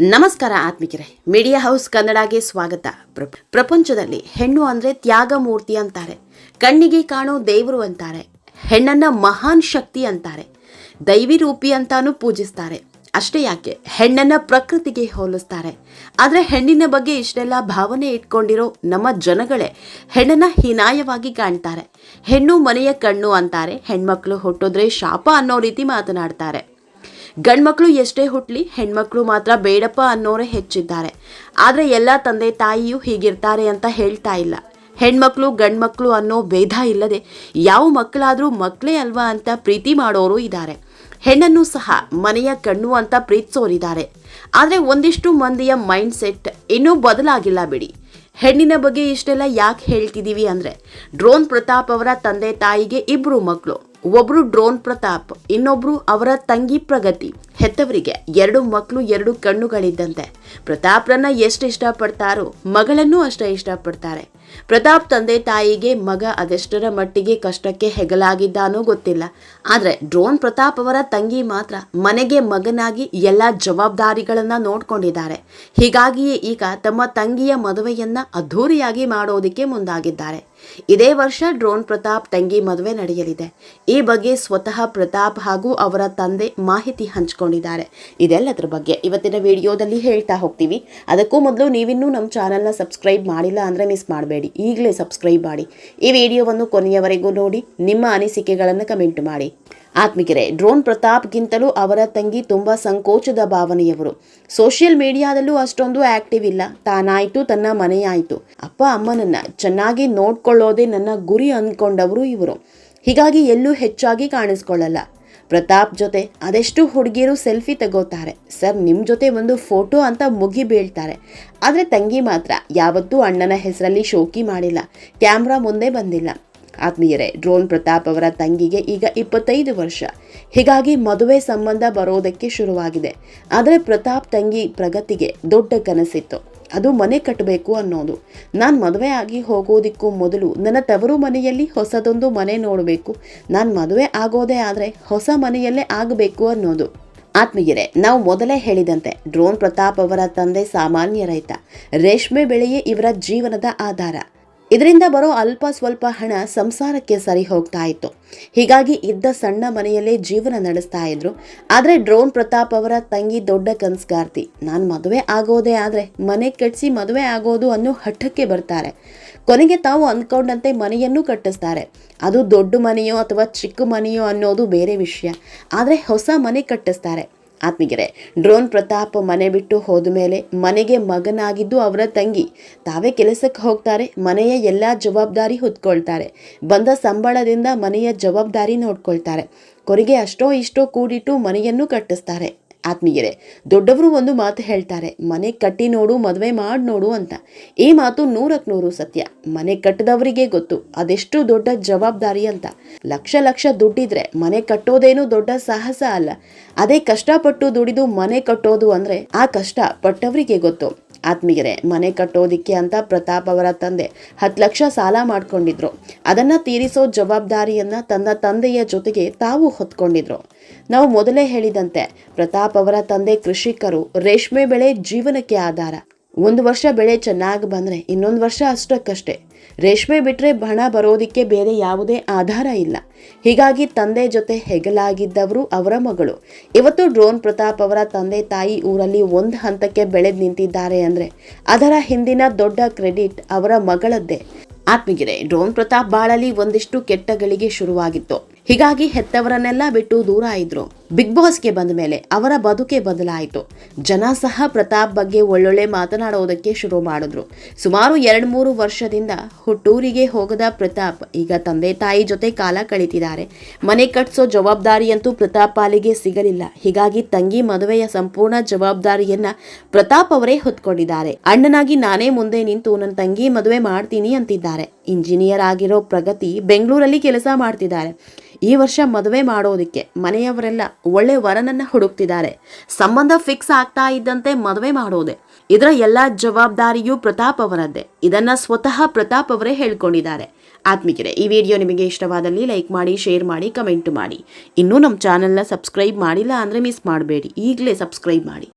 ನಮಸ್ಕಾರ ಆತ್ಮಿಕರೇ. Media house ಕನ್ನಡಗೆ ಸ್ವಾಗತ. ಪ್ರ- ಪ್ರಪಂಚದಲ್ಲಿ ಹೆಣ್ಣು ಅಂದ್ರೆ ತ್ಯಾಗ ಮೂರ್ತಿ ಅಂತಾರೆ. ಕಣ್ಣಿಗೆ ಕಾಣೋ ದೇವರು ಅಂತಾರೆ. ಹೆಣ್ಣನ್ನ ಮಹಾನ್ ಶಕ್ತಿ ಅಂತಾರೆ. ದೈವಿ ರೂಪಿ ಅಂತಾನೂ ಪೂಜಿಸ್ತಾರೆ. ಅಷ್ಟೇ ಯಾಕೆ, ಹೆಣ್ಣನ್ನ ಪ್ರಕೃತಿಗೆ ಹೋಲಿಸ್ತಾರೆ. ಆದರೆ ಹೆಣ್ಣಿನ ಬಗ್ಗೆ ಇಷ್ಟೆಲ್ಲ ಭಾವನೆ ಇಟ್ಕೊಂಡಿರೋ ನಮ್ಮ ಜನಗಳೇ ಹೆಣ್ಣನ್ನ ಹೀನಾಯವಾಗಿ ಕಾಣ್ತಾರೆ. ಹೆಣ್ಣು ಮನೆಯ ಕಣ್ಣು ಅಂತಾರೆ, ಹೆಣ್ಮಕ್ಳು ಹುಟ್ಟಿದ್ರೆ ಶಾಪ ಅನ್ನೋ ರೀತಿ ಮಾತನಾಡ್ತಾರೆ. ಗಂಡ್ಮಕ್ಳು ಎಷ್ಟೇ ಹುಟ್ಲಿ, ಹೆಣ್ಮಕ್ಳು ಮಾತ್ರ ಬೇಡಪ್ಪ ಅನ್ನೋರೇ ಹೆಚ್ಚಿದ್ದಾರೆ. ಆದರೆ ಎಲ್ಲ ತಂದೆ ತಾಯಿಯೂ ಹೀಗಿರ್ತಾರೆ ಅಂತ ಹೇಳ್ತಾ ಇಲ್ಲ. ಹೆಣ್ಮಕ್ಳು, ಗಂಡ್ಮಕ್ಳು ಅನ್ನೋ ಭೇದ ಇಲ್ಲದೆ ಯಾವ ಮಕ್ಕಳಾದರೂ ಮಕ್ಕಳೇ ಅಲ್ವಾ ಅಂತ ಪ್ರೀತಿ ಮಾಡೋರು ಇದ್ದಾರೆ. ಹೆಣ್ಣನ್ನು ಸಹ ಮನೆಯ ಕಣ್ಣು ಅಂತ ಪ್ರೀತಿಸೋರಿದ್ದಾರೆ ಆದರೆ ಒಂದಿಷ್ಟು ಮಂದಿಯ ಮೈಂಡ್ ಸೆಟ್ ಇನ್ನೂ ಬದಲಾಗಿಲ್ಲ ಬಿಡಿ. ಹೆಣ್ಣಿನ ಬಗ್ಗೆ ಇಷ್ಟೆಲ್ಲ ಯಾಕೆ ಹೇಳ್ತಿದ್ದೀವಿ ಅಂದರೆ, ಡ್ರೋನ್ ಪ್ರತಾಪ್ ಅವರ ತಂದೆ ತಾಯಿಗೆ ಇಬ್ಬರು ಮಕ್ಕಳು ಒಬ್ರು ಡ್ರೋನ್ ಪ್ರತಾಪ್, ಇನ್ನೊಬ್ರು ಅವರ ತಂಗಿ ಪ್ರಗತಿ. ಹೆತ್ತವರಿಗೆ ಎರಡು ಮಕ್ಕಳು, ಎರಡು ಕಣ್ಣುಗಳಿದ್ದಂತೆ. ಪ್ರತಾಪ್ರನ್ನ ಎಷ್ಟು ಇಷ್ಟಪಡ್ತಾರೋ, ಮಗಳನ್ನು ಅಷ್ಟೇ ಇಷ್ಟಪಡ್ತಾರೆ. ಪ್ರತಾಪ್ ತಂದೆ ತಾಯಿಗೆ ಮಗ ಅದೆಷ್ಟರ ಮಟ್ಟಿಗೆ ಕಷ್ಟಕ್ಕೆ ಹೆಗಲಾಗಿದ್ದಾನೋ ಗೊತ್ತಿಲ್ಲ. ಆದರೆ ಡ್ರೋನ್ ಪ್ರತಾಪ್ ಅವರ ತಂಗಿ ಮಾತ್ರ ಮನೆಗೆ ಮಗನಾಗಿ ಎಲ್ಲ ಜವಾಬ್ದಾರಿಗಳನ್ನು ನೋಡ್ಕೊಂಡಿದ್ದಾರೆ. ಹೀಗಾಗಿಯೇ ಈಗ ತಮ್ಮ ತಂಗಿಯ ಮದುವೆಯನ್ನು ಅದ್ಧೂರಿಯಾಗಿ ಮಾಡೋದಕ್ಕೆ ಮುಂದಾಗಿದ್ದಾರೆ. ಇದೇ ವರ್ಷ ಡ್ರೋನ್ ಪ್ರತಾಪ್ ತಂಗಿ ಮದುವೆ ನಡೆಯಲಿದೆ. ಈ ಬಗ್ಗೆ ಸ್ವತಃ ಪ್ರತಾಪ್ ಹಾಗೂ ಅವರ ತಂದೆ ಮಾಹಿತಿ ಹಂಚಿಕೊಂಡಿದ್ದಾರೆ. ಇದೆಲ್ಲದರ ಬಗ್ಗೆ ಇವತ್ತಿನ ವಿಡಿಯೋದಲ್ಲಿ ಹೇಳ್ತಾ ಹೋಗ್ತೀವಿ. ಅದಕ್ಕೂ ಮೊದಲು ನೀವಿನ್ನೂ ನಮ್ಮ ಚಾನಲ್ನ ಸಬ್ಸ್ಕ್ರೈಬ್ ಮಾಡಿಲ್ಲ ಅಂದರೆ ಮಿಸ್ ಮಾಡಬೇಡಿ. ಈಗಲೇ ಸಬ್ಸ್ಕ್ರೈಬ್ ಮಾಡಿ. ಈ ವಿಡಿಯೋವನ್ನು ಕೊನೆಯವರೆಗೂ ನೋಡಿ, ನಿಮ್ಮ ಅನಿಸಿಕೆಗಳನ್ನು ಕಮೆಂಟ್ ಮಾಡಿ. ಆತ್ಮಿಕರೇ, ಡ್ರೋನ್ ಪ್ರತಾಪ್ಗಿಂತಲೂ ಅವರ ತಂಗಿ ತುಂಬ ಸಂಕೋಚದ ಭಾವನೆಯವರು. ಸೋಷಿಯಲ್ ಮೀಡಿಯಾದಲ್ಲೂ ಅಷ್ಟೊಂದು ಆಕ್ಟಿವ್ ಇಲ್ಲ. ತಾನಾಯ್ತು, ತನ್ನ ಮನೆಯಾಯ್ತು. ಅಪ್ಪ ಅಮ್ಮನನ್ನ ಚೆನ್ನಾಗಿ ನೋಡ್ಕೊಳ್ಳೋದೇ ನನ್ನ ಗುರಿ ಅಂದ್ಕೊಂಡವರು ಇವರು. ಹೀಗಾಗಿ ಎಲ್ಲೂ ಹೆಚ್ಚಾಗಿ ಕಾಣಿಸ್ಕೊಳ್ಳಲ್ಲ. ಪ್ರತಾಪ್ ಜೊತೆ ಅದೆಷ್ಟು ಹುಡುಗಿಯರು ಸೆಲ್ಫಿ ತಗೋತಾರೆ. ಸರ್ ನಿಮ್ಮ ಜೊತೆ ಒಂದು ಫೋಟೋ ಅಂತ ಮುಗಿ ಬೀಳ್ತಾರೆ. ಆದರೆ ತಂಗಿ ಮಾತ್ರ, ಯಾವತ್ತೂ ಅಣ್ಣನ ಹೆಸರಲ್ಲಿ ಶೋಕಿ ಮಾಡಿಲ್ಲ. ಕ್ಯಾಮ್ರಾ ಮುಂದೆ ಬಂದಿಲ್ಲ. ಆತ್ಮೀಯರೇ, ಡ್ರೋನ್ ಪ್ರತಾಪ್ ಅವರ ತಂಗಿಗೆ ಈಗ ಇಪ್ಪತ್ತೈದು ವರ್ಷ. ಹೀಗಾಗಿ ಮದುವೆ ಸಂಬಂಧ ಬರೋದಕ್ಕೆ ಶುರುವಾಗಿದೆ. ಆದರೆ ಪ್ರತಾಪ್ ತಂಗಿ ಪ್ರಗತಿಗೆ ದೊಡ್ಡ ಕನಸಿತ್ತು. ಅದು ಮನೆ ಕಟ್ಟಬೇಕು ಅನ್ನೋದು. ನಾನು ಮದುವೆ ಆಗಿ ಹೋಗೋದಕ್ಕೂ ಮೊದಲು ನನ್ನ ತವರು ಮನೆಯಲ್ಲಿ ಹೊಸದೊಂದು ಮನೆ ನೋಡಬೇಕು. ನಾನು ಮದುವೆ ಆಗೋದೇ ಆದರೆ ಹೊಸ ಮನೆಯಲ್ಲೇ ಆಗಬೇಕು ಅನ್ನೋದು. ಆತ್ಮೀಯರೇ, ನಾವು ಮೊದಲೇ ಹೇಳಿದಂತೆ ಡ್ರೋನ್ ಪ್ರತಾಪ್ ಅವರ ತಂದೆ ಸಾಮಾನ್ಯ ರೈತ. ರೇಷ್ಮೆ ಬೆಳೆಯೇ ಇವರ ಜೀವನದ ಆಧಾರ. ಇದರಿಂದ ಬರೋ ಅಲ್ಪ ಸ್ವಲ್ಪ ಹಣ ಸಂಸಾರಕ್ಕೆ ಸರಿ ಹೋಗ್ತಾ ಇತ್ತು. ಹೀಗಾಗಿ ಇದ್ದ ಸಣ್ಣ ಮನೆಯಲ್ಲೇ ಜೀವನ ನಡೆಸ್ತಾ ಇದ್ರು. ಆದರೆ ಡ್ರೋನ್ ಪ್ರತಾಪ್ ಅವರ ತಂಗಿ ದೊಡ್ಡ ಕನ್ಸ್ಗಾರ್ತಿ. ನಾನು ಮದುವೆ ಆಗೋದೇ ಆದರೆ ಮನೆ ಕಟ್ಟಿಸಿ ಮದುವೆ ಆಗೋದು ಅನ್ನೋ ಹಠಕ್ಕೆ ಬರ್ತಾರೆ. ಕೊನೆಗೆ ತಾವು ಅಂದ್ಕೊಂಡಂತೆ ಮನೆಯನ್ನು ಕಟ್ಟಿಸ್ತಾರೆ. ಅದು ದೊಡ್ಡ ಮನೆಯೋ ಅಥವಾ ಚಿಕ್ಕ ಮನೆಯೋ ಅನ್ನೋದು ಬೇರೆ ವಿಷಯ. ಆದರೆ ಹೊಸ ಮನೆ ಕಟ್ಟಿಸ್ತಾರೆ. ಆತ್ಮಿಗೆರೆ ಡ್ರೋನ್ ಪ್ರತಾಪ್ ಮನೆ ಬಿಟ್ಟು ಹೋದ ಮೇಲೆ ಮನೆಗೆ ಮಗನಾಗಿದ್ದು ಅವರ ತಂಗಿ. ತಾವೇ ಕೆಲಸಕ್ಕೆ ಹೋಗ್ತಾರೆ, ಮನೆಯ ಎಲ್ಲ ಜವಾಬ್ದಾರಿ ಹೊತ್ಕೊಳ್ತಾರೆ. ಬಂದ ಸಂಬಳದಿಂದ ಮನೆಯ ಜವಾಬ್ದಾರಿ ನೋಡ್ಕೊಳ್ತಾರೆ. ಕೊರಿಗೆ ಅಷ್ಟೋ ಇಷ್ಟೋ ಕೂಡಿಟ್ಟು ಮನೆಯನ್ನು ಕಟ್ಟಿಸ್ತಾರೆ. ಆತ್ಮೀಯರೇ, ದೊಡ್ಡವರು ಒಂದು ಮಾತು ಹೇಳ್ತಾರೆ, ಮನೆ ಕಟ್ಟಿ ನೋಡು, ಮದುವೆ ಮಾಡಿ ನೋಡು ಅಂತ. ಈ ಮಾತು ನೂರಕ್ಕೆ ನೂರು ಸತ್ಯ. ಮನೆ ಕಟ್ಟದವರಿಗೆ ಗೊತ್ತು, ಅದೆಷ್ಟು ದೊಡ್ಡ ಜವಾಬ್ದಾರಿ ಅಂತ. ಲಕ್ಷ ಲಕ್ಷ ದುಡ್ಡಿದ್ರೆ ಮನೆ ಕಟ್ಟೋದೇನು ದೊಡ್ಡ ಸಾಹಸ ಅಲ್ಲ. ಅದೇ ಕಷ್ಟಪಟ್ಟು ದುಡಿದು ಮನೆ ಕಟ್ಟೋದು ಅಂದ್ರೆ ಆ ಕಷ್ಟ ಪಟ್ಟವರಿಗೆ ಗೊತ್ತು. ಆತ್ಮೀಯರೇ, ಮನೆ ಕಟ್ಟೋದಿಕ್ಕೆ ಅಂತ ಪ್ರತಾಪ್ ಅವರ ತಂದೆ ಹತ್ತು ಲಕ್ಷ ಸಾಲ ಮಾಡ್ಕೊಂಡಿದ್ರು. ಅದನ್ನ ತೀರಿಸೋ ಜವಾಬ್ದಾರಿಯನ್ನ ತನ್ನ ತಂದೆಯ ಜೊತೆಗೆ ತಾವು ಹೊತ್ಕೊಂಡಿದ್ರು. ನಾವು ಮೊದಲೇ ಹೇಳಿದಂತೆ ಪ್ರತಾಪ್ ಅವರ ತಂದೆ ಕೃಷಿಕರು ರೇಷ್ಮೆ ಬೆಳೆ ಜೀವನಕ್ಕೆ ಆಧಾರ. ಒಂದು ವರ್ಷ ಬೆಳೆ ಚೆನ್ನಾಗಿ ಬಂದರೆ ಇನ್ನೊಂದು ವರ್ಷ ಅಷ್ಟಕ್ಕಷ್ಟೇ. ರೇಷ್ಮೆ ಬಿಟ್ಟರೆ ಹಣ ಬರೋದಕ್ಕೆ ಬೇರೆ ಯಾವುದೇ ಆಧಾರ ಇಲ್ಲ. ಹೀಗಾಗಿ ತಂದೆ ಜೊತೆ ಹೆಗಲಾಗಿದ್ದವರು ಅವರ ಮಗಳು. ಇವತ್ತು ಡ್ರೋನ್ ಪ್ರತಾಪ್ ಅವರ ತಂದೆ ತಾಯಿ ಊರಲ್ಲಿ ಒಂದು ಹಂತಕ್ಕೆ ಬೆಳೆದು ನಿಂತಿದ್ದಾರೆ ಅಂದರೆ ಅದರ ಹಿಂದಿನ ದೊಡ್ಡ ಕ್ರೆಡಿಟ್ ಅವರ ಮಗಳದ್ದೇ. ಆತ್ಮಗಿರೆ ಡ್ರೋನ್ ಪ್ರತಾಪ್ ಬಾಳಲ್ಲಿ ಒಂದಿಷ್ಟು ಕೆಟ್ಟಗಳಿಗೆ ಶುರುವಾಗಿತ್ತು. ಹೀಗಾಗಿ ಹೆತ್ತವರನ್ನೆಲ್ಲ ಬಿಟ್ಟು ದೂರ ಇದ್ರು. ಬಿಗ್ ಬಾಸ್ಗೆ ಬಂದ ಮೇಲೆ ಅವರ ಬದುಕೆ ಬದಲಾಯಿತು. ಜನ ಸಹ ಪ್ರತಾಪ್ ಬಗ್ಗೆ ಒಳ್ಳೊಳ್ಳೆ ಮಾತನಾಡೋದಕ್ಕೆ ಶುರು ಮಾಡಿದ್ರು. ಸುಮಾರು ಎರಡು ಮೂರು ವರ್ಷದಿಂದ ಹುಟ್ಟೂರಿಗೆ ಹೋಗದ ಪ್ರತಾಪ್ ಈಗ ತಂದೆ ತಾಯಿ ಜೊತೆ ಕಾಲ ಕಳೀತಿದ್ದಾರೆ. ಮನೆ ಕಟ್ಸೋ ಜವಾಬ್ದಾರಿಯಂತೂ ಪ್ರತಾಪ್ ಪಾಲಿಗೆ ಸಿಗಲಿಲ್ಲ. ಹೀಗಾಗಿ ತಂಗಿ ಮದುವೆಯ ಸಂಪೂರ್ಣ ಜವಾಬ್ದಾರಿಯನ್ನ ಪ್ರತಾಪ್ ಅವರೇ ಹೊತ್ಕೊಂಡಿದ್ದಾರೆ. ಅಣ್ಣನಾಗಿ ನಾನೇ ಮುಂದೆ ನಿಂತು ನನ್ನ ತಂಗಿ ಮದುವೆ ಮಾಡ್ತೀನಿ ಅಂತಿದ್ದಾರೆ. ಇಂಜಿನಿಯರ್ ಆಗಿರೋ ಪ್ರಗತಿ ಬೆಂಗಳೂರಲ್ಲಿ ಕೆಲಸ ಮಾಡ್ತಿದ್ದಾರೆ. ಈ ವರ್ಷ ಮದುವೆ ಮಾಡೋದಕ್ಕೆ ಮನೆಯವರೆಲ್ಲ ಒಳ್ಳೆ ವರನನ್ನ ಹುಡುಕ್ತಿದ್ದಾರೆ. ಸಂಬಂಧ ಫಿಕ್ಸ್ ಆಗ್ತಾ ಇದ್ದಂತೆ ಮದುವೆ ಮಾಡೋದೆ. ಇದರ ಎಲ್ಲ ಜವಾಬ್ದಾರಿಯೂ ಪ್ರತಾಪ್ ಅವರದ್ದೇ. ಇದನ್ನ ಸ್ವತಃ ಪ್ರತಾಪ್ ಅವರೇ ಹೇಳ್ಕೊಂಡಿದ್ದಾರೆ. ಆತ್ಮಿಕರೇ, ಈ ವಿಡಿಯೋ ನಿಮಗೆ ಇಷ್ಟವಾದಲ್ಲಿ ಲೈಕ್ ಮಾಡಿ, ಶೇರ್ ಮಾಡಿ, ಕಮೆಂಟ್ ಮಾಡಿ. ಇನ್ನೂ ನಮ್ಮ ಚಾನೆಲ್ನ ಸಬ್ಸ್ಕ್ರೈಬ್ ಮಾಡಿಲ್ಲ ಅಂದರೆ ಮಿಸ್ ಮಾಡಬೇಡಿ. ಈಗಲೇ ಸಬ್ಸ್ಕ್ರೈಬ್ ಮಾಡಿ.